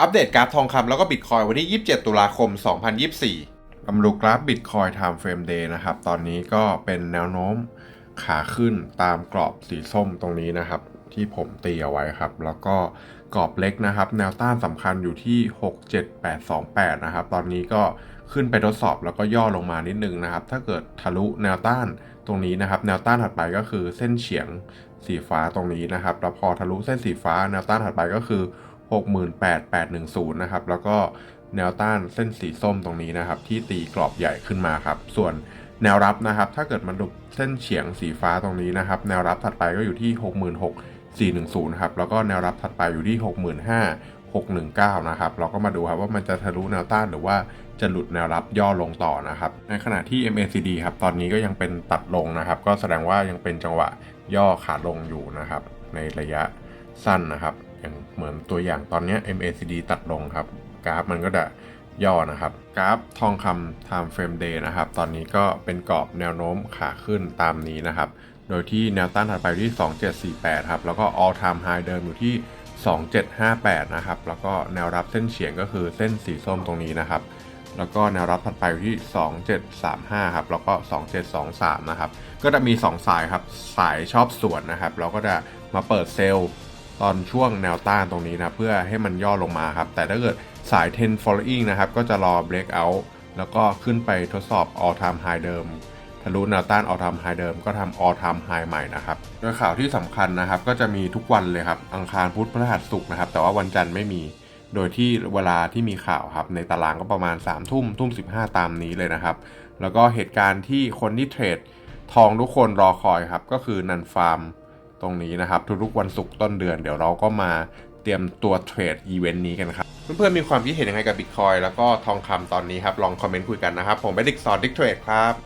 อัปเดตกราฟทองคำแล้วก็บิตคอยวันที่ 27 ตุลาคม 2024กำลังดูกราฟบิตคอย Time Frame Day นะครับ ตอนนี้ก็เป็นแนวโน้มขาขึ้นตามกรอบสีส้มตรงนี้นะครับ ที่ผมตีเอาไว้ครับ แล้วก็กรอบเล็กนะครับ แนวต้านสำคัญอยู่ที่ 67828 นะครับ ตอนนี้ก็ขึ้นไปทดสอบแล้วก็ย่อลงมานิดนึงนะครับ ถ้าเกิดทะลุแนวต้านตรงนี้นะครับ แนวต้านถัดไปก็คือเส้นเฉียงสีฟ้าตรงนี้นะครับ แล้วพอทะลุเส้นสีฟ้า แนวต้านถัดไปก็คือ 68810 นะครับ แล้วก็แนวต้านเส้นสีส้มตรงนี้นะครับ ที่ตีกรอบใหญ่ขึ้นมาครับ ส่วนแนวรับนะครับ ถ้าเกิดมันดุเส้นเฉียงสีฟ้าตรงนี้นะครับ แนวรับถัดไปก็อยู่ที่ 66410 ครับ แล้วก็แนวรับถัดไปอยู่ที่ 65619 นะครับ เราก็มาดูครับว่ามันจะทะลุแนวต้านหรือว่าจะหลุดแนวรับย่อลงต่อนะครับ ในขณะที่ MACD ครับ ตอนนี้ก็ยังเป็นตัดลงนะครับ ก็แสดงว่ายังเป็นจังหวะย่อขาลงอยู่นะครับ ในระยะสั้นนะครับ อย่างเหมือนตัวอย่างตอนนี้ MACD ตัดลงครับ กราฟมันก็จะย่อนะครับ กราฟทองคำ time frame day นะครับ ตอนนี้ก็เป็นกรอบแนวโน้มขาขึ้นตามนี้นะครับ โดยที่แนวต้านถัดไปอยู่ที่ 2748 ครับ แล้วก็ all time high เดิมอยู่ที่ 2758 นะครับ แล้วก็แนวรับเส้นเฉียงก็คือเส้นสีส้มตรงนี้นะครับ แล้วก็แนวรับถัดไปอยู่ที่ 2735 ครับ แล้วก็ 2723 นะครับ ก็จะมี 2 สายครับ สายชอบสวนนะครับ เราก็จะมาเปิดเซลล์ ตอนช่วงแนวต้านตรงนี้นะเพื่อให้มันย่อลงมาครับ แต่ถ้าเกิดสาย 10 following นะครับ ก็จะรอ breakout แล้วก็ขึ้นไปทดสอบ all time high เดิมทะลุแนวต้าน all time high เดิมก็ทำ all time high ใหม่นะครับโดยข่าวที่สำคัญนะครับ ก็จะมีทุกวันเลยครับ อังคารพุธพฤหัสศุกร์นะครับ แต่ว่าวันจันทร์ไม่มี โดยที่เวลาที่มีข่าวครับ ในตารางก็ประมาณ3ามทุ่มทุ่มสิตามนี้เลยนะครับ แล้วก็เหตุการณ์ที่คนที่เทรดทองทุกคนรอคอยครับ ก็คือนันฟาร์ม ตรงนี้นะครับ ทุกๆวันศุกร์ต้นเดือน เดี๋ยวเราก็มาเตรียมตัวเทรดอีเวนต์นี้กันครับ เพื่อนๆมีความคิดเห็นยังไงกับบิตคอยแล้วก็ทองคำตอนนี้ครับ ลองคอมเมนต์คุยกันนะครับ ผมเป็นดิกสอนดิกเทรดครับ